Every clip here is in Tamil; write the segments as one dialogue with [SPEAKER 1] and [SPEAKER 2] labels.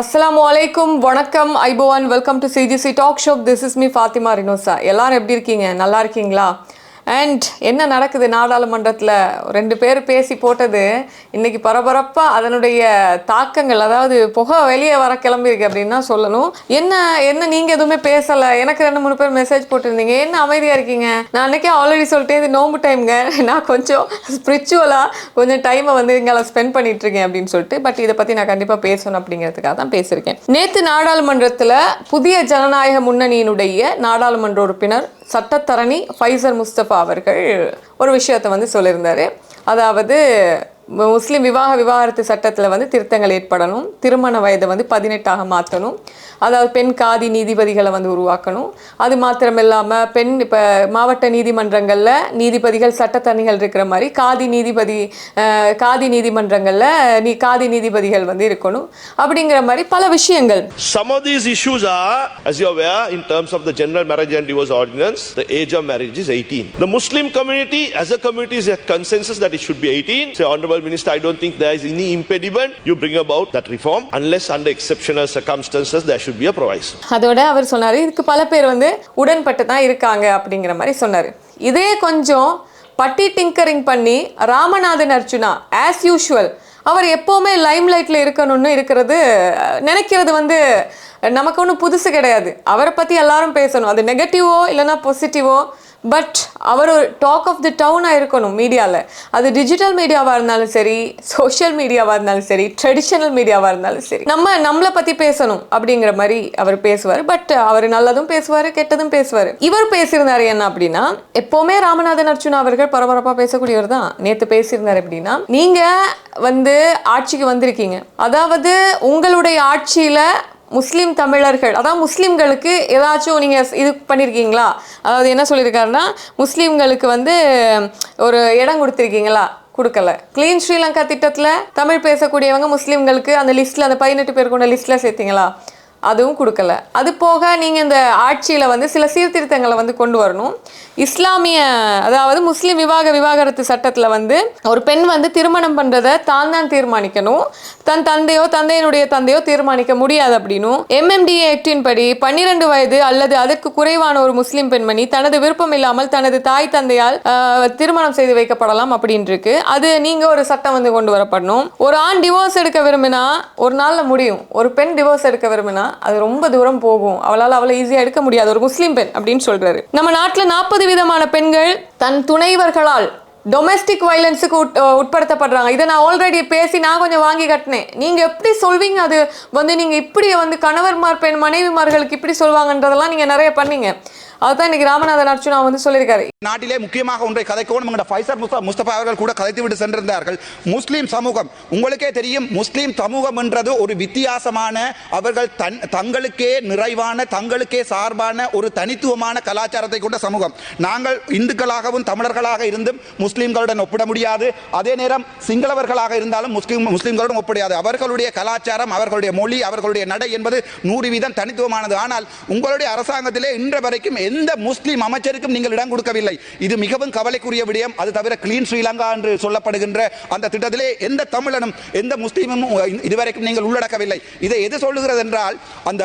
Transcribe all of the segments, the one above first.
[SPEAKER 1] அஸ்லாம் வலைக்கும் வணக்கம் ஐபோவான் welcome to CGC talk show this is me Fathima Rinosa எல்லாரும் எப்படி இருக்கீங்க நல்லா இருக்கீங்களா அண்ட் என்ன நடக்குது நாடாளுமன்றத்தில் ரெண்டு பேர் பேசி போட்டது இன்றைக்கி பரபரப்பாக அதனுடைய தாக்கங்கள் அதாவது புகை வெளியே வர கிளம்பியிருக்கு அப்படின்னு தான் சொல்லணும் என்ன என்ன நீங்கள் எதுவுமே பேசலை எனக்கு ரெண்டு மூணு பேர் மெசேஜ் போட்டிருந்தீங்க என்ன அமைதியாக இருக்கீங்க நான் அன்னைக்கே ஆல்ரெடி சொல்லிட்டே இது நோம்பு டைம்ங்க நான் கொஞ்சம் ஸ்பிரிச்சுவலாக கொஞ்சம் டைமை வந்து இங்கே ஸ்பெண்ட் பண்ணிட்டு இருக்கேன் அப்படின்னு சொல்லிட்டு பட் இதை பற்றி நான் கண்டிப்பாக பேசணும் அப்படிங்கிறதுக்காக தான் பேசியிருக்கேன் நேற்று நாடாளுமன்றத்தில் புதிய ஜனநாயக முன்னணியினுடைய நாடாளுமன்ற உறுப்பினர் சட்டத்தரணி ஃபைசர் முஸ்தபா அவர்கள் ஒரு விஷயத்தை வந்து சொல்லியிருந்தார் அதாவது முஸ்லீம் விவாக விவாகரத்து சட்டத்தில் வந்து திருத்தங்கள் ஏற்படணும் திருமண வயதை வந்து பதினெட்டாக மாற்றணும் அதாவது பெண் காதி நீதிபதிகளை வந்து உருவாக்கணும் அது மாத்திரம் இல்லாமல் பெண் இப்போ மாவட்ட நீதிமன்றங்களில் நீதிபதிகள் சட்டத்தணிகள் இருக்கிற மாதிரி காதி நீதிபதி காதி நீதிமன்றங்களில் நீ காதி நீதிபதிகள் வந்து இருக்கணும் அப்படிங்கிற மாதிரி பல விஷயங்கள்
[SPEAKER 2] some of these issues are as you aware in terms of of general marriage and divorce ordinance the age of marriage is 18. The Muslim community as a community is a consensus that it should be 18. So Honorable minister, I don't think there is any impediment. You bring about that reform unless under exceptional circumstances there should be a proviso.
[SPEAKER 1] அதோட அவர் சொன்னார் இதுக்கு பல பேர் வந்து உடன்பட்டு தான் இருக்காங்க அப்படிங்கிற மாதிரி சொன்னார் இதே கொஞ்சம் பட்டி டிங்கரிங் பண்ணி ராமநாதன் அர்ஜுனா ஆஸ் யூஷுவல் அவர் எப்போவுமே லைம் லைட்டில் இருக்கணும்னு இருக்கிறது நினைக்கிறது வந்து நமக்கு ஒன்றும் புதுசு கிடையாது அவரை பற்றி எல்லாரும் பேசணும் அது நெகட்டிவோ இல்லைன்னா பாசிட்டிவோ பட் அவர் ஒரு டாக் ஆஃப் தி டவுனாக இருக்கணும் மீடியாவில் அது டிஜிட்டல் மீடியாவாக இருந்தாலும் சரி சோஷியல் மீடியாவாக இருந்தாலும் சரி ட்ரெடிஷ்னல் மீடியாவாக இருந்தாலும் சரி நம்ம நம்மளை பற்றி பேசணும் அப்படிங்கிற மாதிரி அவர் பேசுவார் பட் அவர் நல்லதும் பேசுவார் கெட்டதும் பேசுவார் இவர் பேசியிருந்தார் என்ன அப்படின்னா எப்போவுமே ராமநாதன் அர்ஜுனா அவர்கள் பரபரப்பாக பேசக்கூடியவர் தான் நேற்று பேசியிருந்தார் அப்படின்னா நீங்கள் வந்து ஆட்சிக்கு வந்திருக்கீங்க அதாவது உங்களுடைய ஆட்சியில் முஸ்லீம் தமிழர்கள் அதான் முஸ்லீம்களுக்கு ஏதாச்சும் நீங்கள் இது பண்ணியிருக்கீங்களா அதாவது என்ன சொல்லியிருக்காருன்னா முஸ்லீம்களுக்கு வந்து ஒரு இடம் கொடுத்துருக்கீங்களா கொடுக்கல கிளீன் ஸ்ரீலங்கா திட்டத்தில் தமிழ் பேசக்கூடியவங்க முஸ்லீம்களுக்கு அந்த லிஸ்ட்டில் அந்த பதினெட்டு பேர் கொண்ட லிஸ்ட்டில் சேர்த்திங்களா அதுவும் கொடுக்கல அது போக நீங்கள் இந்த ஆட்சியில் வந்து சில சீர்திருத்தங்களை வந்து கொண்டு வரணும் இஸ்லாமிய அதாவது முஸ்லீம் விவாக விவாகரத்து சட்டத்தில் வந்து ஒரு பெண் வந்து திருமணம் பண்ணுறதை தான் தான் தீர்மானிக்கணும் தன் தந்தையோ தந்தையினுடைய தந்தையோ தீர்மானிக்க முடியாது அப்படின்னும் எம்எம்டிஏ ஆக்டின் படி பன்னிரண்டு வயது அல்லது அதற்கு குறைவான ஒரு முஸ்லீம் பெண்மணி தனது விருப்பம் இல்லாமல் தனது தாய் தந்தையால் திருமணம் செய்து வைக்கப்படலாம் இருக்கு அது நீங்கள் ஒரு சட்டம் வந்து கொண்டு வரப்படணும் ஒரு ஆண் டிவோர்ஸ் எடுக்க விரும்பினா ஒரு நாளில் முடியும் ஒரு பெண் டிவோர்ஸ் எடுக்க விரும்பினா அது ரொம்ப தூரம் போகும் அவளால் அவளை ஈஸியாக எடுக்க முடியாது ஒரு முஸ்லீம் பெண் அப்படின்னு சொல்கிறாரு நம்ம நாட்டில் நாற்பது விதமான பெண்கள் தன் துணைவர்களால் டொமெஸ்டிக் வயலன்ஸுக்கு உட் உட்படுத்தப்படுறாங்க இதை நான் ஆல்ரெடி பேசி நான் கொஞ்சம் வாங்கி கட்டினேன் நீங்கள் எப்படி சொல்வீங்க அது வந்து நீங்கள் இப்படி வந்து கணவர்மார் பெண் மனைவிமார்களுக்கு இப்படி சொல்வாங்கன்றதெல்லாம் நீங்கள் நிறைய பண்ணீங்க அதுதான் இன்னைக்கு ராமநாதன் அர்ஜுனா வந்து சொல்லியிருக்காரு
[SPEAKER 2] நாட்டிலே முக்கியமாக ஒன்றை கதைக்கவும் ஃபைசர் முஸ்தபா அவர்கள் கூட கதைத்து விட்டு சென்றிருந்தார்கள் முஸ்லீம் சமூகம் உங்களுக்கே தெரியும் முஸ்லீம் சமூகம் என்றது ஒரு வித்தியாசமான அவர்கள் தன் தங்களுக்கே நிறைவான தங்களுக்கே சார்பான ஒரு தனித்துவமான கலாச்சாரத்தை கொண்ட சமூகம் நாங்கள் இந்துக்களாகவும் தமிழர்களாக இருந்தும் முஸ்லீம்களுடன் ஒப்பிட முடியாது அதே நேரம் சிங்களவர்களாக இருந்தாலும் முஸ்லீம் முஸ்லீம்களுடன் ஒப்பிடாது அவர்களுடைய கலாச்சாரம் அவர்களுடைய மொழி அவர்களுடைய நடை என்பது நூறு வீதம் தனித்துவமானது ஆனால் உங்களுடைய அரசாங்கத்திலே இன்று வரைக்கும் எந்த முஸ்லீம் அமைச்சருக்கும் நீங்கள் இடம் கொடுக்கவில்லை இது மிகவும் கவலைக்குரிய விடயம் அது தவிர கிளீன் ஸ்ரீலங்கா என்று சொல்லப்படுகின்ற அந்த திட்டத்திலே எந்த தமிழனும் எந்த முஸ்லீமும் இதுவரைக்கும் நீங்கள் உள்ளடக்கவில்லை இதை எது சொல்லுகிறது என்றால் அந்த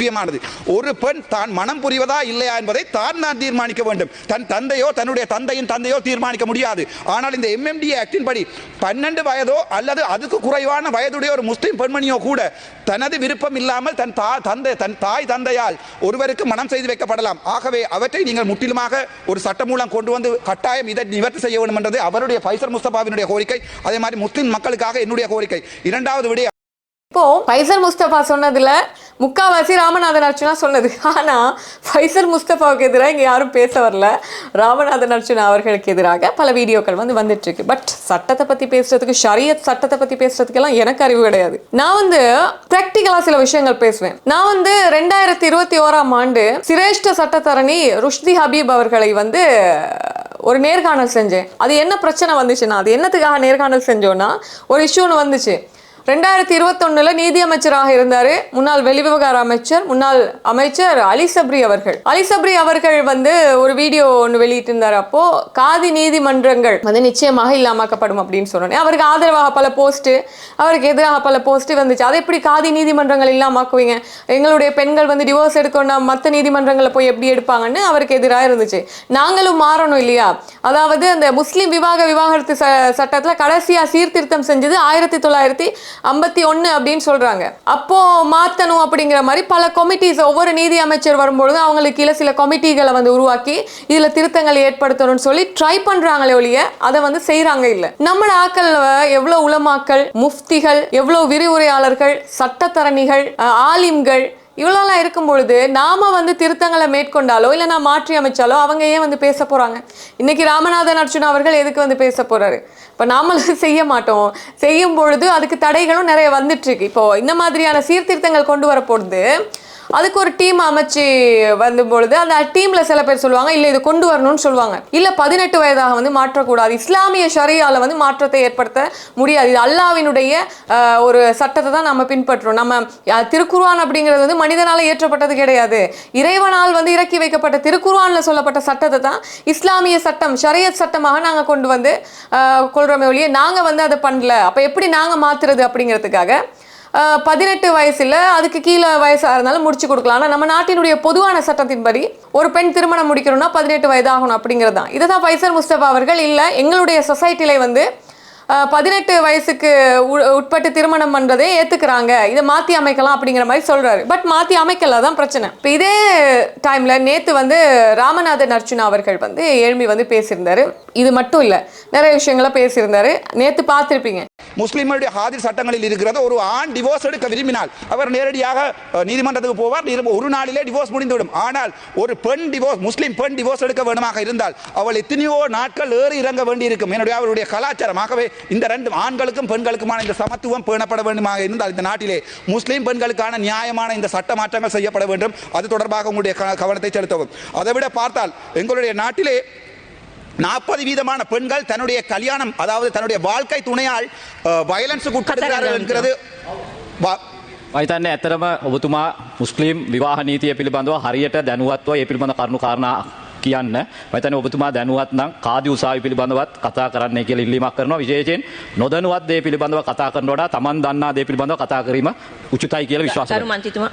[SPEAKER 2] முக்கியமானது ஒரு பெண் தான் மனம் புரிவதா இல்லையா என்பதை தான் தான் தீர்மானிக்க வேண்டும் தன் தந்தையோ தன்னுடைய தந்தையின் தந்தையோ தீர்மானிக்க முடியாது ஆனால் இந்த எம்எம்டி ஆக்டின் படி பன்னெண்டு வயதோ அல்லது அதுக்கு குறைவான வயதுடைய ஒரு முஸ்லீம் பெண்மணியோ கூட தனது விருப்பம் இல்லாமல் தன் தா தந்தை தன் தாய் தந்தையால் ஒருவருக்கு மனம் செய்து வைக்கப்படலாம் ஆகவே அவற்றை நீங்கள் முற்றிலுமாக ஒரு மூலம் கொண்டு வந்து கட்டாயம் இதை நிவர்த்தி செய்ய வேண்டும் என்றது அவருடைய பைசர் முஸ்தபாவினுடைய கோரிக்கை அதே மாதிரி முஸ்லீம் மக்களுக்காக என்னுடைய கோரிக்கை இரண்டாவது விடயம்
[SPEAKER 1] இப்போ பைசர் முஸ்தபா சொன்னதுல முக்காவாசி ராமநாதன் அர்ச்சனா சொன்னது ஆனால் பைசர் முஸ்தபாவுக்கு எதிராக இங்கே யாரும் பேச வரல ராமநாதன் அர்ச்சனா அவர்களுக்கு எதிராக பல வீடியோக்கள் வந்து வந்துட்டுருக்கு பட் சட்டத்தை பற்றி பேசுறதுக்கு ஷரியத் சட்டத்தை பற்றி பேசுகிறதுக்கெல்லாம் எனக்கு அறிவு கிடையாது நான் வந்து ப்ராக்டிக்கலாக சில விஷயங்கள் பேசுவேன் நான் வந்து ரெண்டாயிரத்தி இருபத்தி ஓராம் ஆண்டு சிரேஷ்ட சட்டத்தரணி ருஷ்தி ஹபீப் அவர்களை வந்து ஒரு நேர்காணல் செஞ்சேன் அது என்ன பிரச்சனை வந்துச்சுன்னா அது என்னத்துக்காக நேர்காணல் செஞ்சோன்னா ஒரு இஷ்யூன்னு வந்துச்சு ரெண்டாயிரத்தி இருபத்தொன்னுல அமைச்சராக இருந்தார் முன்னாள் வெளிவிவகார அமைச்சர் முன்னாள் அமைச்சர் அலிசப்ரி அவர்கள் அலிசப்ரி அவர்கள் வந்து ஒரு வீடியோ ஒன்று வெளியிட்டிருந்தார் அப்போ காதி நீதிமன்றங்கள் வந்து நிச்சயமாக இல்லாமக்கப்படும் அப்படின்னு சொன்னோன்னே அவருக்கு ஆதரவாக பல போஸ்ட்டு அவருக்கு எதிராக பல போஸ்ட்டு வந்துச்சு அதை எப்படி காதி நீதிமன்றங்கள் இல்லாமாக்குவீங்க எங்களுடைய பெண்கள் வந்து டிவோர்ஸ் எடுக்கணும்னா மற்ற நீதிமன்றங்களை போய் எப்படி எடுப்பாங்கன்னு அவருக்கு எதிராக இருந்துச்சு நாங்களும் மாறணும் இல்லையா அதாவது அந்த முஸ்லீம் விவாக விவாகரத்து சட்டத்தில் கடைசியாக சீர்திருத்தம் செஞ்சது ஆயிரத்தி தொள்ளாயிரத்தி ஐம்பத்தி ஒன்று அப்படின்னு சொல்கிறாங்க அப்போது மாற்றணும் அப்படிங்கிற மாதிரி பல கமிட்டிஸ் ஒவ்வொரு நீதி அமைச்சர் வரும்பொழுது அவங்களுக்கு கீழே சில கமிட்டிகளை வந்து உருவாக்கி இதில் திருத்தங்கள் ஏற்படுத்தணும்னு சொல்லி ட்ரை பண்ணுறாங்களே ஒழிய அதை வந்து செய்கிறாங்க இல்லை நம்மள ஆக்கள் எவ்வளோ உலமாக்கள் முஃப்திகள் எவ்வளோ விரிவுரையாளர்கள் சட்டத்தரணிகள் ஆலிம்கள் இவ்வளோலாம் இருக்கும் பொழுது நாம் வந்து திருத்தங்களை மேற்கொண்டாலோ இல்லை நான் மாற்றி அமைச்சாலோ அவங்க ஏன் வந்து பேச போகிறாங்க இன்றைக்கி ராமநாதன் அர்ஜுன் அவர்கள் எதுக்கு வந்து பேச போகிறாரு இப்போ நாமளும் செய்ய மாட்டோம் செய்யும் பொழுது அதுக்கு தடைகளும் நிறைய வந்துட்டுருக்கு இப்போது இந்த மாதிரியான சீர்திருத்தங்கள் கொண்டு வர பொழுது அதுக்கு ஒரு டீம் அமைச்சு வந்தபொழுது அந்த டீம்ல சில பேர் சொல்லுவாங்க இல்லை இதை கொண்டு வரணும்னு சொல்லுவாங்க இல்லை பதினெட்டு வயதாக வந்து மாற்றக்கூடாது இஸ்லாமிய ஷரியால வந்து மாற்றத்தை ஏற்படுத்த முடியாது இது அல்லாவினுடைய ஒரு சட்டத்தை தான் நம்ம பின்பற்றுறோம் நம்ம திருக்குர்வான் அப்படிங்கிறது வந்து மனிதனால் ஏற்றப்பட்டது கிடையாது இறைவனால் வந்து இறக்கி வைக்கப்பட்ட திருக்குர்வானில் சொல்லப்பட்ட சட்டத்தை தான் இஸ்லாமிய சட்டம் ஷரியத் சட்டமாக நாங்கள் கொண்டு வந்து கொள்கிறோமே ஒழிய நாங்கள் வந்து அதை பண்ணல அப்போ எப்படி நாங்கள் மாற்றுறது அப்படிங்கிறதுக்காக பதினெட்டு வயசில் அதுக்கு கீழே வயசாக இருந்தாலும் முடிச்சு கொடுக்கலாம் ஆனால் நம்ம நாட்டினுடைய பொதுவான சட்டத்தின்படி ஒரு பெண் திருமணம் முடிக்கணும்னா பதினெட்டு வயதாகணும் அப்படிங்கிறது தான் இதை தான் பைசர் முஸ்தபா அவர்கள் இல்லை எங்களுடைய சொசைட்டியில் வந்து பதினெட்டு வயசுக்கு உட்பட்டு திருமணம் பண்ணுறதே ஏற்றுக்கிறாங்க இதை மாற்றி அமைக்கலாம் அப்படிங்கிற மாதிரி சொல்கிறாரு பட் மாற்றி அமைக்கல தான் பிரச்சனை இப்போ இதே டைமில் நேற்று வந்து ராமநாதன் அர்ச்சுனா அவர்கள் வந்து எழும்பி வந்து பேசியிருந்தார் இது மட்டும் இல்லை நிறைய விஷயங்களை பேசியிருந்தார் நேற்று பார்த்துருப்பீங்க
[SPEAKER 2] முஸ்லிம்களுடைய ஹாதிர் சட்டங்களில் இருக்கிறது ஒரு ஆண் டிவோர்ஸ் எடுக்க விரும்பினால் அவர் நேரடியாக நீதிமன்றத்துக்கு போவார் ஒரு நாளிலே டிவோர்ஸ் முடிந்துவிடும் ஆனால் ஒரு பெண் டிவோர்ஸ் முஸ்லீம் பெண் டிவோர்ஸ் எடுக்க வேண்டுமாக இருந்தால் அவள் எத்தனையோ நாட்கள் ஏறி இறங்க வேண்டியிருக்கும் என்னுடைய அவருடைய கலாச்சாரம் ஆகவே இந்த ரெண்டு ஆண்களுக்கும் பெண்களுக்குமான இந்த சமத்துவம் பேணப்பட வேண்டுமாக இருந்தால் இந்த நாட்டிலே முஸ்லீம் பெண்களுக்கான நியாயமான இந்த சட்ட மாற்றங்கள் செய்யப்பட வேண்டும் அது தொடர்பாக உங்களுடைய கவனத்தை செலுத்தவும் அதை விட பார்த்தால் எங்களுடைய நாட்டிலே நாற்பது வீதமான பெண்கள் தன்னுடைய கல்யாணம் அதாவது தன்னுடைய வாழ்க்கை துணையால் வயலன்ஸுக்கு உட்படுகிறார்கள் என்கிறது
[SPEAKER 3] මහිතන්න ඇතරම ඔබතුමා මුස්ලිම් විවාහ නීතිය පිළිබඳව හරියට දැනුවත්ව ඒ පිළිබඳ කරුණු කාරණා කියන්න මතන ඔබතුමා දැනුවත් නම් කාදි උසාවි පිළිබඳවත් කතා කරන්නේ කියලා ඉල්ලීමක් කරනවා විශේෂයෙන් නොදැනුවත් දේ පිළිබඳව කතා කරනකොට තමන් දන්නා දේ පිළිබඳව කතා කිරීම උචිතයි කියලා විශ්වාස
[SPEAKER 1] කරනවා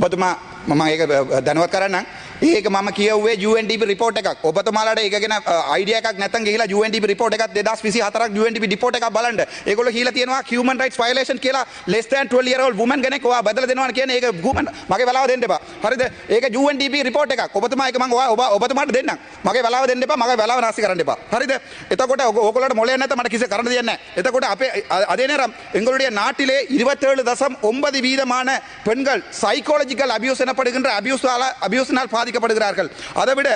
[SPEAKER 2] ඔබතුමා මම ඒක දැනුවත් කරන්නම් ඒක ම කියවේ ජුවන්ටි රිපෝට් එකක් ඔබතුමාලට එකගෙන අයිඩියක් නැත කියලා ජුවන්ටි රිපෝට් එකක් දෙදස් විසි හතරක් ජුවන්ටි රිපෝට් එකක් බලන්න ඒගොල්ලෝ කියලා තියෙනවා human rights violation කියලා less than 12 year old woman කෙනෙක් ඔයා බදලා දෙනවා කියන ඒක woman මගේ වෙලාව දෙන්න එපා හරිද ඒක ජුවන්ටි රිපෝට් එකක් ඔබතුමා ඒක මම ඔයා ඔබ ඔබතුමාට දෙන්නම් මගේ වෙලාව දෙන්න එපා මගේ වෙලාව නාස්ති කරන්න එපා හරිද එතකොට ඔයගොල්ලන්ට මොලේ නැත මට කිසි කරන්න දෙන්නේ නැහැ එතකොට අපේ அதே நேரம் எங்களுடைய நாட்டிலே இருபத்தேழு தசம் ஒன்பது வீதமான பெண்கள் சைக்காலஜிக்கல் அபியூஸ் எனப்படுகின்ற அபியூஸால அபியூஸினால் பாதி பாதிக்கப்படுகிறார்கள் அதைவிட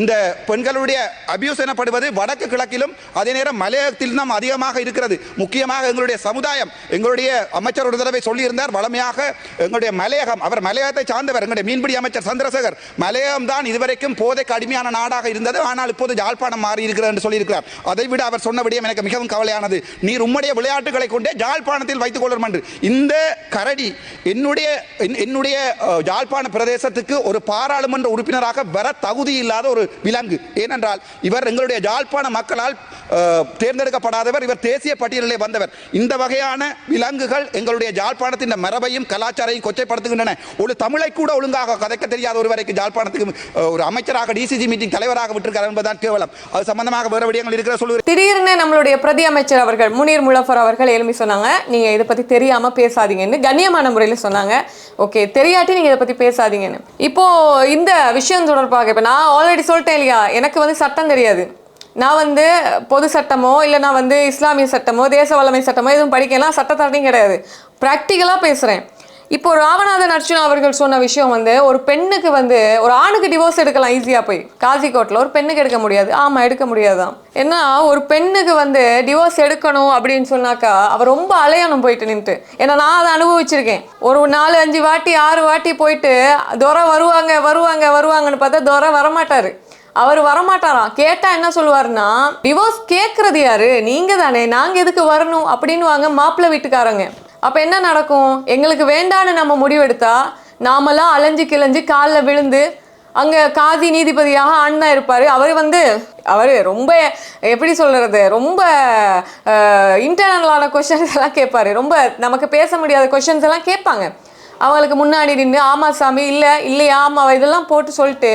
[SPEAKER 2] இந்த பெண்களுடைய அபியூஸ் எனப்படுவது வடக்கு கிழக்கிலும் அதே நேரம் மலையகத்தில் தான் அதிகமாக இருக்கிறது முக்கியமாக எங்களுடைய சமுதாயம் எங்களுடைய அமைச்சர் ஒரு தடவை சொல்லியிருந்தார் வளமையாக எங்களுடைய மலையகம் அவர் மலையகத்தை சார்ந்தவர் எங்களுடைய மீன்பிடி அமைச்சர் சந்திரசேகர் மலையகம் தான் இதுவரைக்கும் போதைக்கு அடிமையான நாடாக இருந்தது ஆனால் இப்போது ஜாழ்ப்பாணம் மாறி இருக்கிறது என்று சொல்லியிருக்கிறார் அதை விட அவர் சொன்ன விடயம் எனக்கு மிகவும் கவலையானது நீர் உம்முடைய விளையாட்டுகளை கொண்டே ஜாழ்ப்பாணத்தில் வைத்துக் கொள்ளும் என்று இந்த கரடி என்னுடைய என்னுடைய ஜாழ்ப்பாண பிரதேசத்துக்கு ஒரு பாராளுமன்ற உறுப்பினராக வர தகுதி இல்லாத ஒரு விலங்கு ஏனென்றால் இவர் எங்களுடைய ஜாழ்ப்பாண மக்களால் தேர்ந்தெடுக்கப்படாதவர் இவர் தேசிய பட்டியலிலே வந்தவர் இந்த வகையான விலங்குகள் எங்களுடைய ஜாழ்ப்பாணத்தின் மரபையும் கலாச்சாரையும் கொச்சைப்படுத்துகின்றன ஒரு தமிழை கூட ஒழுங்காக கதைக்க தெரியாத ஒருவரைக்கு ஜாழ்ப்பாணத்துக்கு ஒரு அமைச்சராக டிசிஜி மீட்டிங் தலைவராக விட்டிருக்கிறார் என்பதுதான் கேவலம் அது சம்பந்தமாக வேறு விடயங்கள் இருக்கிற சொல்லுவது
[SPEAKER 1] திடீர்னு நம்மளுடைய பிரதி அமைச்சர் அவர்கள் முனீர் முலஃபர் அவர்கள் எழுமி சொன்னாங்க நீங்க இதை பத்தி தெரியாம பேசாதீங்கன்னு கண்ணியமான முறையில் சொன்னாங்க ஓகே தெரியாட்டி நீங்க இதை பத்தி பேசாதீங்கன்னு இப்போ இந்த விஷயம் தொடர்பாக இப்போ நான் ஆல்ரெடி சொல்லிட்டேன் இல்லையா எனக்கு வந்து சட்டம் தெரியாது நான் வந்து பொது சட்டமோ இல்லை நான் வந்து இஸ்லாமிய சட்டமோ தேச வல்லமை சட்டமோ எதுவும் படிக்கலாம் சட்டத்தாட்டையும் கிடையாது ப்ராக்டிக்கலாக பேசுகிறேன் இப்போ ராமநாதன் அர்ச்சனா அவர்கள் சொன்ன விஷயம் வந்து ஒரு பெண்ணுக்கு வந்து ஒரு ஆணுக்கு டிவோர்ஸ் எடுக்கலாம் ஈஸியாக போய் காசிக்கோட்டில் ஒரு பெண்ணுக்கு எடுக்க முடியாது ஆமாம் எடுக்க முடியாதான் ஏன்னா ஒரு பெண்ணுக்கு வந்து டிவோர்ஸ் எடுக்கணும் அப்படின்னு சொன்னாக்கா அவர் ரொம்ப அலையணும் போயிட்டு நின்று ஏன்னா நான் அதை அனுபவிச்சிருக்கேன் ஒரு நாலு அஞ்சு வாட்டி ஆறு வாட்டி போயிட்டு துறை வருவாங்க வருவாங்க வருவாங்கன்னு பார்த்தா துறை வரமாட்டார் அவர் வரமாட்டாராம் கேட்டா என்ன சொல்லுவாருன்னா டிவோர்ஸ் கேட்கறது யாரு நீங்க தானே நாங்க எதுக்கு வரணும் அப்படின்னு வாங்க மாப்பிள்ளை வீட்டுக்காரங்க அப்போ என்ன நடக்கும் எங்களுக்கு வேண்டான்னு நம்ம முடிவெடுத்தா நாமெல்லாம் அலைஞ்சு கிழஞ்சு காலில் விழுந்து அங்கே காதி நீதிபதியாக அண்ணா இருப்பார் அவர் வந்து அவர் ரொம்ப எப்படி சொல்கிறது ரொம்ப இன்டர்னலான கொஷின்ஸ் எல்லாம் கேட்பார் ரொம்ப நமக்கு பேச முடியாத கொஷின்ஸ் எல்லாம் கேட்பாங்க அவங்களுக்கு முன்னாடி நின்று ஆமா சாமி இல்லை இல்லையா ஆமாம் இதெல்லாம் போட்டு சொல்லிட்டு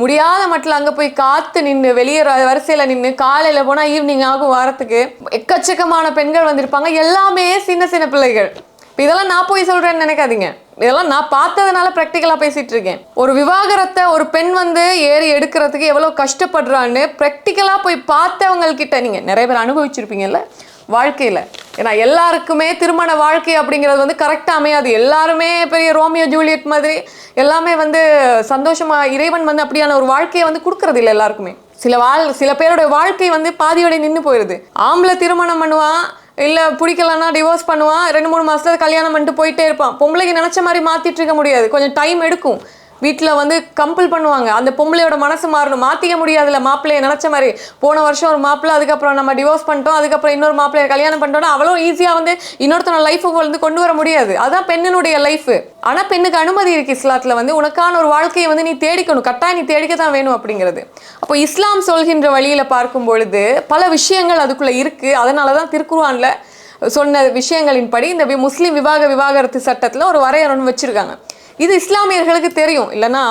[SPEAKER 1] முடியாத மட்டில் அங்கே போய் காத்து நின்று வெளியேற வரிசையில் நின்று காலையில் போனால் ஈவினிங் ஆகும் வாரத்துக்கு எக்கச்சக்கமான பெண்கள் வந்திருப்பாங்க எல்லாமே சின்ன சின்ன பிள்ளைகள் இப்போ இதெல்லாம் நான் போய் சொல்கிறேன்னு நினைக்காதீங்க இதெல்லாம் நான் பார்த்ததுனால ப்ராக்டிக்கலாக பேசிகிட்டு இருக்கேன் ஒரு விவாகரத்தை ஒரு பெண் வந்து ஏறி எடுக்கிறதுக்கு எவ்வளோ கஷ்டப்படுறான்னு ப்ராக்டிக்கலாக போய் பார்த்தவங்கக்கிட்ட நீங்கள் நிறைய பேர் அனுபவிச்சிருப்பீங்கல்ல வாழ்க்கையில் ஏன்னா எல்லாருக்குமே திருமண வாழ்க்கை அப்படிங்கிறது வந்து கரெக்டாக அமையாது எல்லாருமே பெரிய ரோமியோ ஜூலியட் மாதிரி எல்லாமே வந்து சந்தோஷமாக இறைவன் வந்து அப்படியான ஒரு வாழ்க்கையை வந்து கொடுக்கறது இல்லை எல்லாருக்குமே சில வாழ் சில பேருடைய வாழ்க்கை வந்து பாதியோட நின்று போயிடுது ஆம்பளை திருமணம் பண்ணுவான் இல்லை பிடிக்கலன்னா டிவோர்ஸ் பண்ணுவான் ரெண்டு மூணு மாதத்தில் கல்யாணம் பண்ணிட்டு போயிட்டே இருப்பான் பொம்பளைக்கு நினச்ச மாதிரி மாற்றிட்டு இருக்க முடியாது கொஞ்சம் டைம் எடுக்கும் வீட்டில் வந்து கம்பல் பண்ணுவாங்க அந்த பொம்பளையோட மனசு மாறணும் மாற்றிக்க முடியாதுல்ல மாப்பிள்ளையை நினச்ச மாதிரி போன வருஷம் ஒரு மாப்பிள்ளை அதுக்கப்புறம் நம்ம டிவோர்ஸ் பண்ணிட்டோம் அதுக்கப்புறம் இன்னொரு மாப்பிள்ளையை கல்யாணம் பண்ணிட்டோம்னா அவ்வளோ ஈஸியாக வந்து இன்னொருத்தனோட லைஃபுக்கு வந்து கொண்டு வர முடியாது அதான் பெண்ணினுடைய லைஃப் ஆனால் பெண்ணுக்கு அனுமதி இருக்குது இஸ்லாத்தில் வந்து உனக்கான ஒரு வாழ்க்கையை வந்து நீ தேடிக்கணும் கட்டாயம் நீ தேடிக்க தான் வேணும் அப்படிங்கிறது அப்போ இஸ்லாம் சொல்கின்ற வழியில் பார்க்கும் பொழுது பல விஷயங்கள் அதுக்குள்ளே இருக்குது அதனால தான் திருக்குருவானில் சொன்ன விஷயங்களின்படி இந்த முஸ்லீம் விவாக விவாகரத்து சட்டத்தில் ஒரு வரையறன்னு வச்சுருக்காங்க இது இஸ்லாமியர்களுக்கு தெரியும் இல்லைன்னா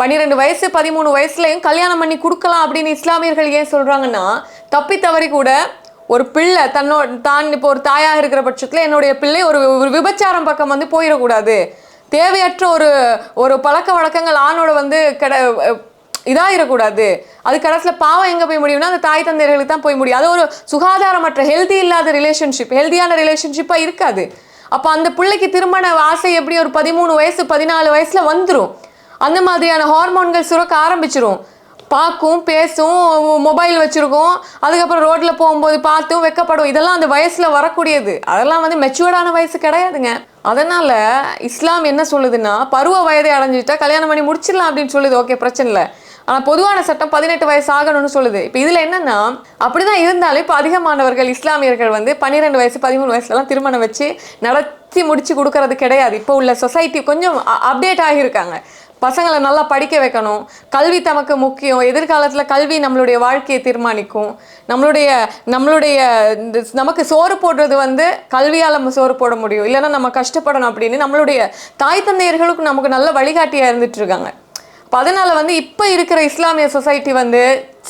[SPEAKER 1] பன்னிரெண்டு வயசு பதிமூணு வயசுலையும் கல்யாணம் பண்ணி கொடுக்கலாம் அப்படின்னு இஸ்லாமியர்கள் ஏன் சொல்கிறாங்கன்னா தப்பி தவறி கூட ஒரு பிள்ளை தன்னோட தான் இப்போ ஒரு தாயாக இருக்கிற பட்சத்தில் என்னுடைய பிள்ளை ஒரு ஒரு விபச்சாரம் பக்கம் வந்து போயிடக்கூடாது தேவையற்ற ஒரு ஒரு பழக்க வழக்கங்கள் ஆணோட வந்து கட இதாகிடக்கூடாது அது கடைசியில் பாவம் எங்கே போய் முடியும்னா அந்த தாய் தந்தையர்களுக்கு தான் போய் முடியும் அது ஒரு சுகாதாரமற்ற ஹெல்தி இல்லாத ரிலேஷன்ஷிப் ஹெல்தியான ரிலேஷன்ஷிப்பாக இருக்காது அப்போ அந்த பிள்ளைக்கு திருமண ஆசை எப்படி ஒரு பதிமூணு வயசு பதினாலு வயசில் வந்துடும் அந்த மாதிரியான ஹார்மோன்கள் சுரக்க ஆரம்பிச்சிடும் பார்க்கும் பேசும் மொபைல் வச்சுருக்கோம் அதுக்கப்புறம் ரோட்டில் போகும்போது பார்த்தும் வெக்கப்படும் இதெல்லாம் அந்த வயசில் வரக்கூடியது அதெல்லாம் வந்து மெச்சுவர்டான வயசு கிடையாதுங்க அதனால் இஸ்லாம் என்ன சொல்லுதுன்னா பருவ வயதை அடைஞ்சிட்டா கல்யாணம் பண்ணி முடிச்சிடலாம் அப்படின்னு சொல்லுது ஓகே பிரச்சனை இல்லை ஆனால் பொதுவான சட்டம் பதினெட்டு வயசு ஆகணும்னு சொல்லுது இப்போ இதில் என்னென்னா அப்படி தான் இருந்தாலும் இப்போ அதிகமானவர்கள் இஸ்லாமியர்கள் வந்து பன்னிரெண்டு வயசு பதிமூணு வயசுலலாம் திருமணம் வச்சு நடத்தி முடிச்சு கொடுக்கறது கிடையாது இப்போ உள்ள சொசைட்டி கொஞ்சம் அப்டேட் ஆகியிருக்காங்க பசங்களை நல்லா படிக்க வைக்கணும் கல்வி தமக்கு முக்கியம் எதிர்காலத்தில் கல்வி நம்மளுடைய வாழ்க்கையை தீர்மானிக்கும் நம்மளுடைய நம்மளுடைய நமக்கு சோறு போடுறது வந்து கல்வியால் நம்ம சோறு போட முடியும் இல்லைன்னா நம்ம கஷ்டப்படணும் அப்படின்னு நம்மளுடைய தாய் தந்தையர்களுக்கும் நமக்கு நல்ல வழிகாட்டியாக இருந்துட்டுருக்காங்க அதனால வந்து இப்போ இருக்கிற இஸ்லாமிய சொசைட்டி வந்து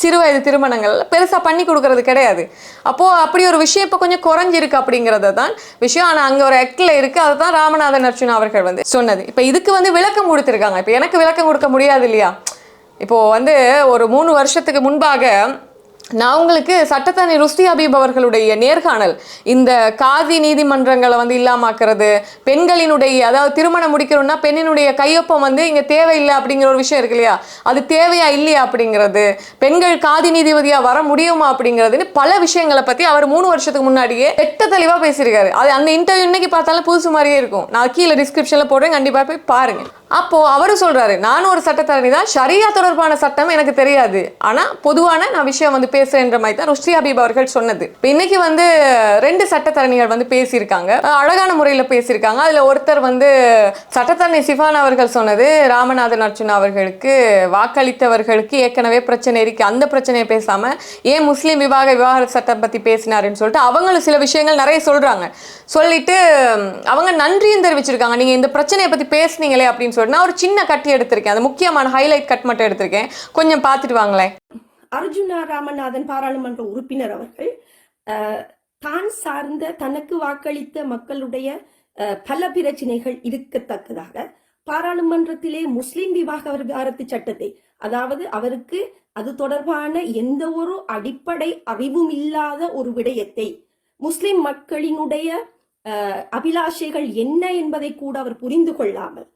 [SPEAKER 1] சிறு வயது திருமணங்கள் பெருசாக பண்ணி கொடுக்கறது கிடையாது அப்போது அப்படி ஒரு விஷயம் இப்போ கொஞ்சம் குறைஞ்சிருக்கு அப்படிங்கிறத தான் விஷயம் ஆனால் அங்கே ஒரு எக்கில் இருக்குது அதை தான் ராமநாதன் அர்ஜுன் அவர்கள் வந்து சொன்னது இப்போ இதுக்கு வந்து விளக்கம் கொடுத்துருக்காங்க இப்போ எனக்கு விளக்கம் கொடுக்க முடியாது இல்லையா இப்போது வந்து ஒரு மூணு வருஷத்துக்கு முன்பாக நான் உங்களுக்கு சட்டத்தரணி ருஷ்டி அபீப் அவர்களுடைய நேர்காணல் இந்த காதி நீதிமன்றங்களை வந்து இல்லாமாக்குறது பெண்களினுடைய அதாவது திருமணம் முடிக்கணும்னா பெண்ணினுடைய கையொப்பம் வந்து இங்கே தேவையில்லை அப்படிங்கிற ஒரு விஷயம் இருக்கு இல்லையா அது தேவையா இல்லையா அப்படிங்கிறது பெண்கள் காதி நீதிபதியாக வர முடியுமா அப்படிங்கிறதுன்னு பல விஷயங்களை பற்றி அவர் மூணு வருஷத்துக்கு முன்னாடியே எட்ட தெளிவாக பேசியிருக்காரு அது அந்த இன்டர்வியூ இன்னைக்கு பார்த்தாலும் புதுசு மாதிரியே இருக்கும் நான் கீழே டிஸ்கிரிப்ஷனில் போடுறேன் கண்டிப்பாக போய் பாருங்கள் அப்போது அவரும் சொல்கிறாரு நானும் ஒரு சட்டத்தரணி தான் சரியா தொடர்பான சட்டம் எனக்கு தெரியாது ஆனால் பொதுவான நான் விஷயம் வந்து பேசுகின்ற மாதிரி தான் ருஷ்டி ஹபீப் அவர்கள் சொன்னது இன்னைக்கு வந்து ரெண்டு சட்டத்தரணிகள் வந்து பேசியிருக்காங்க அழகான முறையில் பேசியிருக்காங்க அதில் ஒருத்தர் வந்து சட்டத்தரணி சிஃபான் அவர்கள் சொன்னது ராமநாதன் அர்ஜுனா அவர்களுக்கு வாக்களித்தவர்களுக்கு ஏற்கனவே பிரச்சனை இருக்குது அந்த பிரச்சனையை பேசாமல் ஏன் முஸ்லீம் விவாக விவாக சட்டம் பற்றி பேசினாருன்னு சொல்லிட்டு அவங்களும் சில விஷயங்கள் நிறைய சொல்கிறாங்க சொல்லிட்டு அவங்க நன்றியும் தெரிவிச்சிருக்காங்க நீங்கள் இந்த பிரச்சனையை பற்றி பேசுனீங்களே அப்படின்னு சொல்லிட்டு நான் ஒரு சின்ன கட்டி எடுத்திருக்கேன் அந்த முக்கியமான ஹைலைட் கட் மட்டும் எடுத்திருக்கேன் கொஞ்சம் பார்த்துட்டு வாங்களேன்
[SPEAKER 4] அர்ஜுனா ராமநாதன் பாராளுமன்ற உறுப்பினர் அவர்கள் தான் சார்ந்த தனக்கு வாக்களித்த மக்களுடைய பல பிரச்சனைகள் இருக்கத்தக்கதாக பாராளுமன்றத்திலே முஸ்லிம் விவாக விவகாரத்து சட்டத்தை அதாவது அவருக்கு அது தொடர்பான எந்த ஒரு அடிப்படை அறிவும் இல்லாத ஒரு விடயத்தை முஸ்லிம் மக்களினுடைய அபிலாஷைகள் என்ன என்பதை கூட அவர் புரிந்து கொள்ளாமல்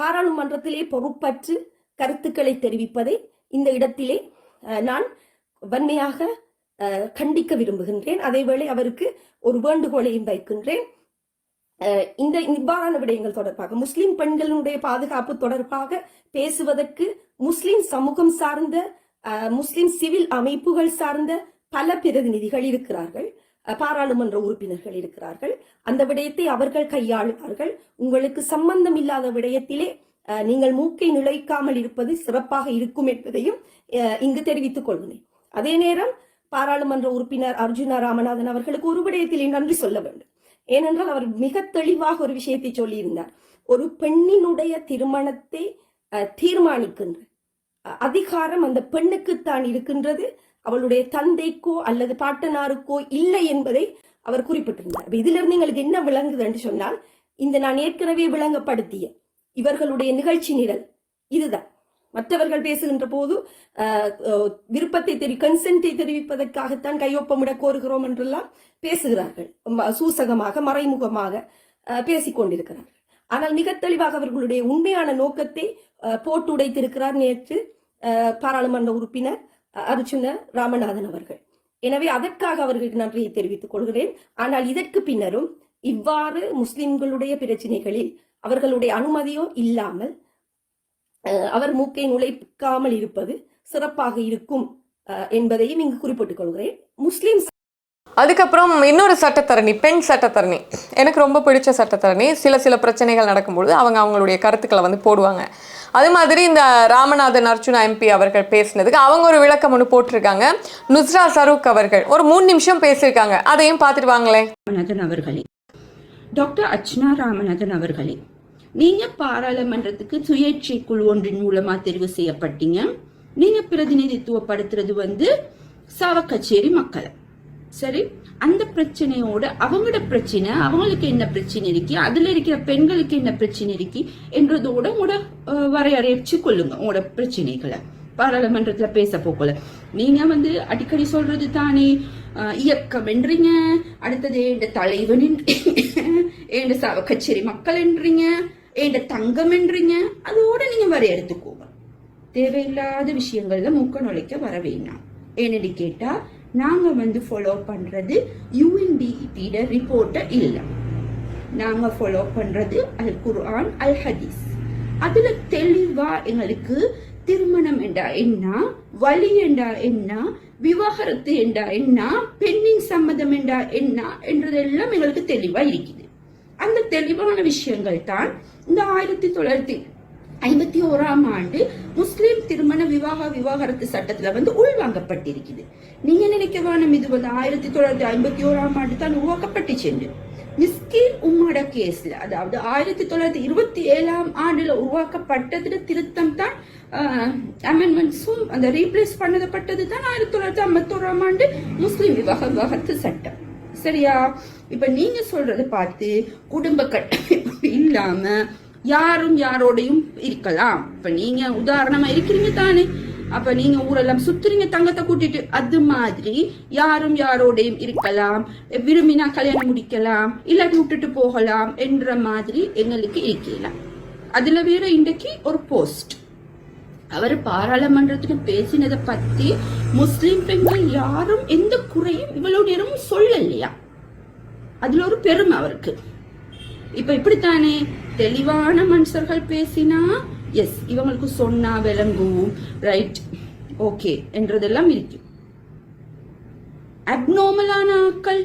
[SPEAKER 4] பாராளுமன்றத்திலே பொறுப்பற்று கருத்துக்களை தெரிவிப்பதை இந்த இடத்திலே நான் வன்மையாக கண்டிக்க விரும்புகின்றேன் அதேவேளை அவருக்கு ஒரு வேண்டுகோளையும் வைக்கின்றேன் இந்த இவ்வாறான விடயங்கள் தொடர்பாக முஸ்லிம் பெண்களுடைய பாதுகாப்பு தொடர்பாக பேசுவதற்கு முஸ்லிம் சமூகம் சார்ந்த முஸ்லிம் சிவில் அமைப்புகள் சார்ந்த பல பிரதிநிதிகள் இருக்கிறார்கள் பாராளுமன்ற உறுப்பினர்கள் இருக்கிறார்கள் அந்த விடயத்தை அவர்கள் கையாளுவார்கள் உங்களுக்கு சம்பந்தம் இல்லாத விடயத்திலே நீங்கள் மூக்கை நுழைக்காமல் இருப்பது சிறப்பாக இருக்கும் என்பதையும் இங்கு தெரிவித்துக் கொள்கிறேன் அதே நேரம் பாராளுமன்ற உறுப்பினர் அர்ஜுனா ராமநாதன் அவர்களுக்கு ஒரு விடயத்தில் நன்றி சொல்ல வேண்டும் ஏனென்றால் அவர் மிக தெளிவாக ஒரு விஷயத்தை சொல்லியிருந்தார் ஒரு பெண்ணினுடைய திருமணத்தை தீர்மானிக்கின்ற அதிகாரம் அந்த பெண்ணுக்குத்தான் இருக்கின்றது அவளுடைய தந்தைக்கோ அல்லது பாட்டனாருக்கோ இல்லை என்பதை அவர் குறிப்பிட்டிருந்தார் இதிலிருந்து எங்களுக்கு என்ன விளங்குது என்று சொன்னால் இந்த நான் ஏற்கனவே விளங்கப்படுத்திய இவர்களுடைய நிகழ்ச்சி நிரல் இதுதான் மற்றவர்கள் பேசுகின்ற போது விருப்பத்தை தெரி கன்சென்ட்டை தெரிவிப்பதற்காகத்தான் கையொப்பமிட கோருகிறோம் என்றெல்லாம் பேசுகிறார்கள் சூசகமாக மறைமுகமாக பேசிக்கொண்டிருக்கிறார்கள் ஆனால் மிக தெளிவாக அவர்களுடைய உண்மையான நோக்கத்தை போட்டு உடைத்திருக்கிறார் நேற்று பாராளுமன்ற உறுப்பினர் அர்ஜுன ராமநாதன் அவர்கள் எனவே அதற்காக அவர்களுக்கு நன்றியை தெரிவித்துக் கொள்கிறேன் ஆனால் இதற்கு பின்னரும் இவ்வாறு முஸ்லிம்களுடைய பிரச்சனைகளில் அவர்களுடைய அனுமதியோ இல்லாமல் அவர் மூக்கை நுழைக்காமல் இருப்பது சிறப்பாக இருக்கும் என்பதையும் இங்கு குறிப்பிட்டுக் கொள்கிறேன் முஸ்லிம்
[SPEAKER 1] அதுக்கப்புறம் இன்னொரு சட்டத்தரணி பெண் சட்டத்தரணி எனக்கு ரொம்ப பிடிச்ச சட்டத்தரணி சில சில பிரச்சனைகள் நடக்கும்பொழுது அவங்க அவங்களுடைய கருத்துக்களை வந்து போடுவாங்க அது மாதிரி இந்த ராமநாதன் அர்ஜுனா எம்பி அவர்கள் பேசினதுக்கு அவங்க ஒரு விளக்கம் ஒன்று போட்டிருக்காங்க நுஸ்ரா சரூக் அவர்கள் ஒரு மூணு நிமிஷம் பேசியிருக்காங்க அதையும் பார்த்துட்டு வாங்களேன் அவர்களே
[SPEAKER 4] டாக்டர் அர்ச்சனா ராமநாதன் அவர்களே நீங்க பாராளுமன்றத்துக்கு சுயேட்சை குழு ஒன்றின் மூலமா தெரிவு செய்யப்பட்டீங்க நீங்க பிரதிநிதித்துவப்படுத்துறது வந்து சாவக்கச்சேரி மக்களை சரி அந்த பிரச்சனையோட அவங்களோட பிரச்சனை அவங்களுக்கு என்ன பிரச்சனை இருக்கு அதுல இருக்கிற பெண்களுக்கு என்ன பிரச்சனை இருக்கு என்றதோட உங்களோட வரையறைச்சு கொள்ளுங்க உங்களோட பிரச்சனைகளை பாராளுமன்றத்துல பேச போக்கல நீங்க வந்து அடிக்கடி சொல்றது தானே இயக்கம் என்றீங்க அடுத்தது என்ற தலைவன் என்ற சவ கச்சேரி மக்கள் என்றீங்க என்ற தங்கம் என்றீங்க அதோட நீங்க வர எடுத்துக்கோங்க தேவையில்லாத விஷயங்கள்ல மூக்க நுழைக்க வர வேணாம் ஏன்னு கேட்டா நாங்க வந்து ஃபாலோ பண்றது யூஎன்டிஇபியோட ரிப்போர்ட்டை இல்லை நாங்க ஃபாலோ பண்றது அல் குர்ஆன் அல் ஹதீஸ் அதுல தெளிவா எங்களுக்கு திருமணம் என்றா என்ன வலி என்றா என்ன விவாகரத்து என்றா என்ன பெண்ணின் சம்மதம் என்றா என்ன என்றதெல்லாம் எங்களுக்கு தெளிவா இருக்குது அந்த தெளிவான விஷயங்கள் தான் இந்த ஆயிரத்தி தொள்ளாயிரத்தி ஐம்பத்தி ஓராம் ஆண்டு முஸ்லீம் திருமண விவாக விவாகரத்து சட்டத்துல வந்து உள்வாங்கப்பட்டிருக்குது நீங்க நினைக்க வேணும் இது வந்து ஆயிரத்தி தொள்ளாயிரத்தி ஐம்பத்தி ஓராம் ஆண்டு தான் உருவாக்கப்பட்டு சென்று மிஸ்கின் உம்மோட கேஸில் அதாவது ஆயிரத்தி தொள்ளாயிரத்தி இருபத்தி ஏழாம் ஆண்டில் உருவாக்கப்பட்டதில் திருத்தம் தான் அமெண்ட்மெண்ட்ஸும் அந்த ரீப்ளேஸ் பண்ணதப்பட்டது தான் ஆயிரத்தி தொள்ளாயிரத்தி ஐம்பத்தோராம் ஆண்டு முஸ்லீம் விவக விவகத்து சட்டம் சரியா இப்போ நீங்கள் சொல்கிறத பார்த்து குடும்ப கட்டமைப்பு இல்லாமல் யாரும் யாரோடையும் இருக்கலாம் இப்போ நீங்கள் உதாரணமாக இருக்கிறீங்க தானே அப்ப நீங்க ஊரெல்லாம் சுத்துறீங்க தங்கத்தை கூட்டிட்டு அது மாதிரி யாரும் யாரோடையும் இருக்கலாம் விரும்பினா கல்யாணம் முடிக்கலாம் இல்லாட்டி விட்டுட்டு போகலாம் என்ற மாதிரி எங்களுக்கு இருக்கலாம் அதுல வேற இன்றைக்கு ஒரு போஸ்ட் அவர் பாராளுமன்றத்துக்கு பேசினதை பத்தி முஸ்லிம் பெண்கள் யாரும் எந்த குறையும் இவ்வளவு நேரமும் சொல்லலையா அதுல ஒரு பெருமை அவருக்கு இப்ப இப்படித்தானே தெளிவான மனுஷர்கள் பேசினா எஸ் இவங்களுக்கு சொன்னால் விளங்கும் ரைட் ஓகே என்றதெல்லாம் இருக்கு அப்னோமலான ஆக்கள்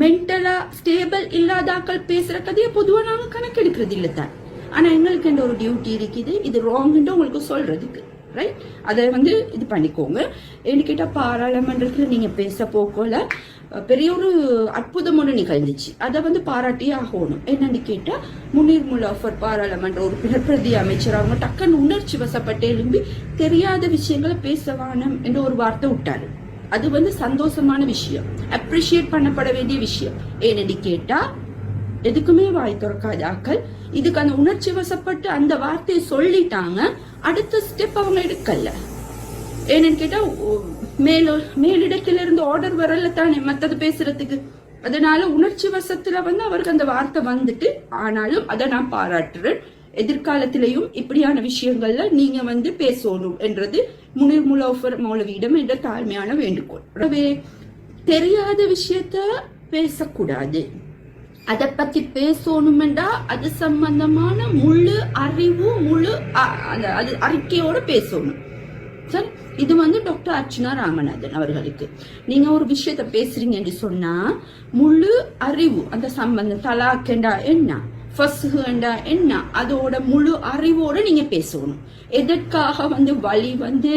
[SPEAKER 4] மென்டலா ஸ்டேபிள் இல்லாத ஆக்கள் பேசுற கதையை பொதுவாக நாங்கள் கணக்கெடுக்கிறது இல்லை தான் ஆனால் எங்களுக்கு என்ற ஒரு டியூட்டி இருக்குது இது ராங்குன்ற உங்களுக்கு சொல்றதுக்கு ரைட் அதை வந்து இது பண்ணிக்கோங்க என்கிட்ட கேட்டால் பாராளுமன்றத்தில் நீங்கள் பேச போக்கோல பெரிய ஒரு அற்புதம் ஒன்று நிகழ்ந்துச்சு அதை வந்து பாராட்டியே ஆகணும் என்னன்னு கேட்டால் முனீர் முலாஃபர் பாராளுமன்ற ஒரு பிரதி அமைச்சர் அவங்க டக்குன்னு உணர்ச்சி வசப்பட்டு எழும்பி தெரியாத விஷயங்களை பேசவானம் என்ற ஒரு வார்த்தை விட்டாரு அது வந்து சந்தோஷமான விஷயம் அப்ரிஷியேட் பண்ணப்பட வேண்டிய விஷயம் ஏன்னு கேட்டால் எதுக்குமே வாய் திறக்காத ஆக்கள் இதுக்கு அந்த உணர்ச்சி வசப்பட்டு அந்த வார்த்தையை சொல்லிட்டாங்க அடுத்த ஸ்டெப் அவங்க எடுக்கல ஏன்னு கேட்டால் மேலோ மேலிடத்திலிருந்து ஆர்டர் வரல தானே மற்றது பேசுறதுக்கு அதனால உணர்ச்சி வசத்துல வந்து அவருக்கு அந்த வார்த்தை வந்துட்டு ஆனாலும் அதை நான் பாராட்டுறேன் எதிர்காலத்திலையும் இப்படியான விஷயங்கள்ல நீங்க வந்து பேசணும் என்றது முனிர் முலோஃபர் மௌலவியிடம் என்ற தாழ்மையான வேண்டுகோள் தெரியாத விஷயத்த பேசக்கூடாது அதை பத்தி பேசணுமெண்டா அது சம்பந்தமான முழு அறிவு முழு அது அறிக்கையோட பேசணும் சரி இது வந்து டாக்டர் அர்ச்சனா ராமநாதன் அவர்களுக்கு நீங்கள் ஒரு விஷயத்தை பேசுறீங்க என்று சொன்னால் முழு அறிவு அந்த சம்பந்தம் தலாக்கண்டா என்ன ஃபஸ்ஹண்டா என்ன அதோட முழு அறிவோடு நீங்கள் பேசணும் எதற்காக வந்து வழி வந்து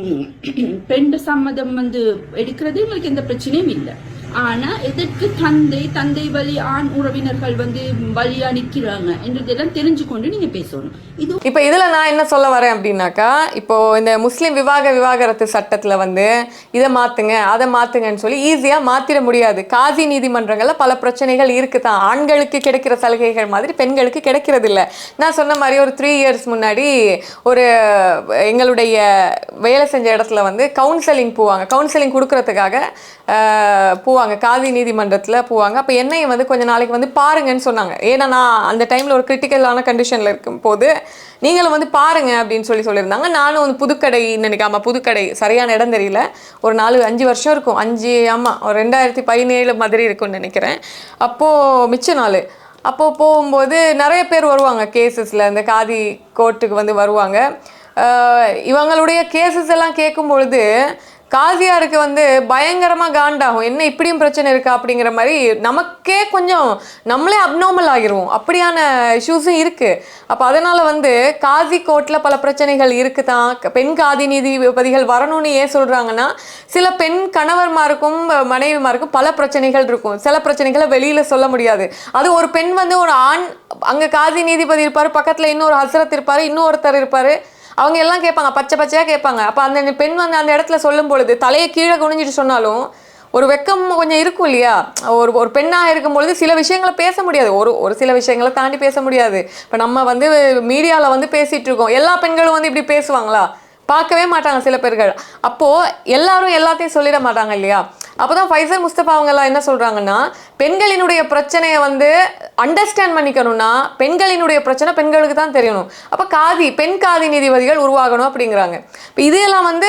[SPEAKER 4] பெண்ட சம்மதம் வந்து எடுக்கிறது உங்களுக்கு எந்த பிரச்சனையும் இல்லை ஆனால் இதற்கு தந்தை தந்தை வழி ஆண் உறவினர்கள் வந்து வழியா நிற்கிறாங்க என்றதெல்லாம் தெரிஞ்சு கொண்டு நீங்க பேசணும்
[SPEAKER 1] இது இப்போ இதில் நான் என்ன சொல்ல வரேன் அப்படின்னாக்கா இப்போ இந்த முஸ்லீம் விவாக விவாகரத்து சட்டத்தில் வந்து இதை மாற்றுங்க அதை மாற்றுங்கன்னு சொல்லி ஈஸியாக மாற்றிட முடியாது காசி நீதிமன்றங்களில் பல பிரச்சனைகள் இருக்குது தான் ஆண்களுக்கு கிடைக்கிற சலுகைகள் மாதிரி பெண்களுக்கு கிடைக்கிறது இல்லை நான் சொன்ன மாதிரி ஒரு த்ரீ இயர்ஸ் முன்னாடி ஒரு எங்களுடைய வேலை செஞ்ச இடத்துல வந்து கவுன்சிலிங் போவாங்க கவுன்சிலிங் கொடுக்கறதுக்காக போவாங்க போவாங்க காதி நீதிமன்றத்தில் போவாங்க அப்போ என்னையை வந்து கொஞ்சம் நாளைக்கு வந்து பாருங்கன்னு சொன்னாங்க ஏன்னா நான் அந்த டைமில் ஒரு கிரிட்டிக்கலான கண்டிஷனில் இருக்கும் போது நீங்களும் வந்து பாருங்கள் அப்படின்னு சொல்லி சொல்லியிருந்தாங்க நானும் வந்து புதுக்கடை நினைக்காம புதுக்கடை சரியான இடம் தெரியல ஒரு நாலு அஞ்சு வருஷம் இருக்கும் அஞ்சு ஆமாம் ஒரு ரெண்டாயிரத்தி பதினேழு மாதிரி இருக்கும்னு நினைக்கிறேன் அப்போது மிச்ச நாள் அப்போது போகும்போது நிறைய பேர் வருவாங்க கேசஸில் இந்த காதி கோர்ட்டுக்கு வந்து வருவாங்க இவங்களுடைய கேசஸ் எல்லாம் கேட்கும் பொழுது காசியாருக்கு வந்து பயங்கரமாக காண்டாகும் என்ன இப்படியும் பிரச்சனை இருக்கா அப்படிங்கிற மாதிரி நமக்கே கொஞ்சம் நம்மளே அப்னார்மல் ஆகிருவோம் அப்படியான இஷ்யூஸும் இருக்குது அப்போ அதனால் வந்து காசி கோர்ட்டில் பல பிரச்சனைகள் இருக்குது தான் பெண் காதி நீதிபதிகள் வரணும்னு ஏன் சொல்கிறாங்கன்னா சில பெண் கணவர்மாருக்கும் மனைவிமாருக்கும் பல பிரச்சனைகள் இருக்கும் சில பிரச்சனைகளை வெளியில் சொல்ல முடியாது அது ஒரு பெண் வந்து ஒரு ஆண் அங்கே காதி நீதிபதி இருப்பார் பக்கத்தில் இன்னொரு ஹசரத் இருப்பார் இன்னொருத்தர் இருப்பார் அவங்க எல்லாம் கேட்பாங்க பச்சை பச்சையாக கேட்பாங்க அப்போ அந்த பெண் வந்து அந்த இடத்துல சொல்லும் பொழுது தலையை கீழே குனிஞ்சிட்டு சொன்னாலும் ஒரு வெக்கம் கொஞ்சம் இருக்கும் இல்லையா ஒரு ஒரு பெண்ணாக இருக்கும் பொழுது சில விஷயங்களை பேச முடியாது ஒரு ஒரு சில விஷயங்களை தாண்டி பேச முடியாது இப்போ நம்ம வந்து மீடியாவில் வந்து பேசிகிட்டு இருக்கோம் எல்லா பெண்களும் வந்து இப்படி பேசுவாங்களா பார்க்கவே மாட்டாங்க சில பேர்கள் அப்போது எல்லாரும் எல்லாத்தையும் சொல்லிட மாட்டாங்க இல்லையா அப்போதான் ஃபைசல் முஸ்தபா அவங்கெல்லாம் என்ன சொல்கிறாங்கன்னா பெண்களினுடைய பிரச்சனையை வந்து அண்டர்ஸ்டாண்ட் பண்ணிக்கணும்னா பெண்களினுடைய பிரச்சனை பெண்களுக்கு தான் தெரியணும் அப்போ காதி பெண் காதி நீதிபதிகள் உருவாகணும் அப்படிங்கிறாங்க இப்போ இதெல்லாம் வந்து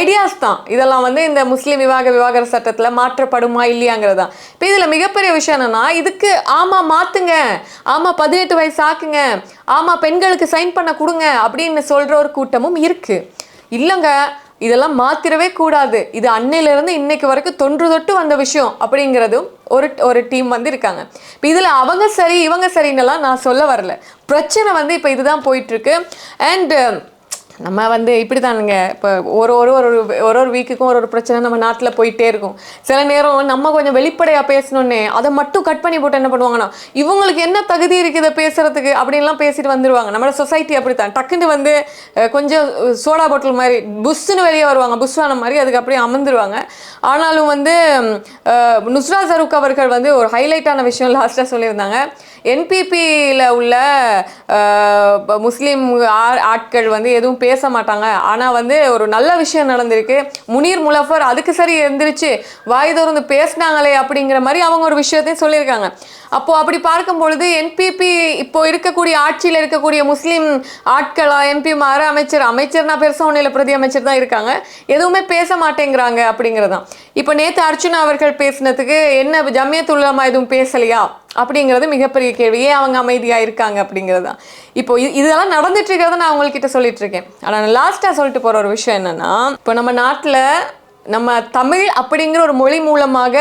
[SPEAKER 1] ஐடியாஸ் தான் இதெல்லாம் வந்து இந்த முஸ்லீம் விவாக விவாகர சட்டத்தில் மாற்றப்படுமா இல்லையாங்கிறதா இப்போ இதில் மிகப்பெரிய விஷயம் என்னென்னா இதுக்கு ஆமாம் மாற்றுங்க ஆமாம் பதினெட்டு வயசு ஆக்குங்க ஆமாம் பெண்களுக்கு சைன் பண்ண கொடுங்க அப்படின்னு சொல்கிற ஒரு கூட்டமும் இருக்குது இல்லைங்க இதெல்லாம் மாத்திரவே கூடாது இது அன்னையிலேருந்து இன்னைக்கு வரைக்கும் தொன்று தொட்டு வந்த விஷயம் அப்படிங்கிறதும் ஒரு ஒரு டீம் வந்து இருக்காங்க இப்போ இதில் அவங்க சரி இவங்க சரின்னுலாம் நான் சொல்ல வரல பிரச்சனை வந்து இப்போ இதுதான் போயிட்டுருக்கு அண்டு நம்ம வந்து இப்படி தானுங்க இப்போ ஒரு ஒரு ஒரு ஒரு ஒரு வீக்குக்கும் ஒரு ஒரு பிரச்சனை நம்ம நாட்டில் போயிட்டே இருக்கும் சில நேரம் நம்ம கொஞ்சம் வெளிப்படையாக பேசணுன்னே அதை மட்டும் கட் பண்ணி போட்டு என்ன பண்ணுவாங்கன்னா இவங்களுக்கு என்ன தகுதி இருக்குது பேசுகிறதுக்கு அப்படின்லாம் பேசிட்டு வந்துடுவாங்க நம்மளோட சொசைட்டி அப்படி தான் டக்குன்னு வந்து கொஞ்சம் சோடா பாட்டில் மாதிரி புஷ்ஷுன்னு வெளியே வருவாங்க புஷ்ஷான மாதிரி அதுக்கு அப்படியே அமர்ந்துருவாங்க ஆனாலும் வந்து நுஸ்ரா சருக் அவர்கள் வந்து ஒரு ஹைலைட்டான விஷயம் லாஸ்ட்டாக சொல்லியிருந்தாங்க என்பிபியில் உள்ள முஸ்லீம் ஆட்கள் வந்து எதுவும் பே பேச மாட்டாங்க ஆனால் வந்து ஒரு நல்ல விஷயம் நடந்திருக்கு முனீர் முலஃபர் அதுக்கு சரி எழுந்திரிச்சு வாய் திறந்து பேசினாங்களே அப்படிங்கிற மாதிரி அவங்க ஒரு விஷயத்தையும் சொல்லியிருக்காங்க அப்போது அப்படி பார்க்கும் பொழுது என்பிபி இப்போ இருக்கக்கூடிய ஆட்சியில் இருக்கக்கூடிய முஸ்லீம் ஆட்களா எம்பி மாற அமைச்சர் அமைச்சர்னா பெருசாக ஒன்றும் இல்லை பிரதி அமைச்சர் தான் இருக்காங்க எதுவுமே பேச மாட்டேங்கிறாங்க அப்படிங்கிறதான் இப்போ நேற்று அர்ச்சுனா அவர்கள் பேசினதுக்கு என்ன ஜம்யத்துள்ளமா எதுவும் பேசலையா அப்படிங்கிறது மிகப்பெரிய கேள்வி ஏன் அவங்க அமைதியாக இருக்காங்க அப்படிங்கிறது தான் இப்போ இது இதெல்லாம் நடந்துட்டு இருக்கிறத நான் அவங்கக்கிட்ட சொல்லிட்டு இருக்கேன் ஆனால் நான் லாஸ்ட்டாக சொல்லிட்டு போகிற ஒரு விஷயம் என்னென்னா இப்போ நம்ம நாட்டில் நம்ம தமிழ் அப்படிங்கிற ஒரு மொழி மூலமாக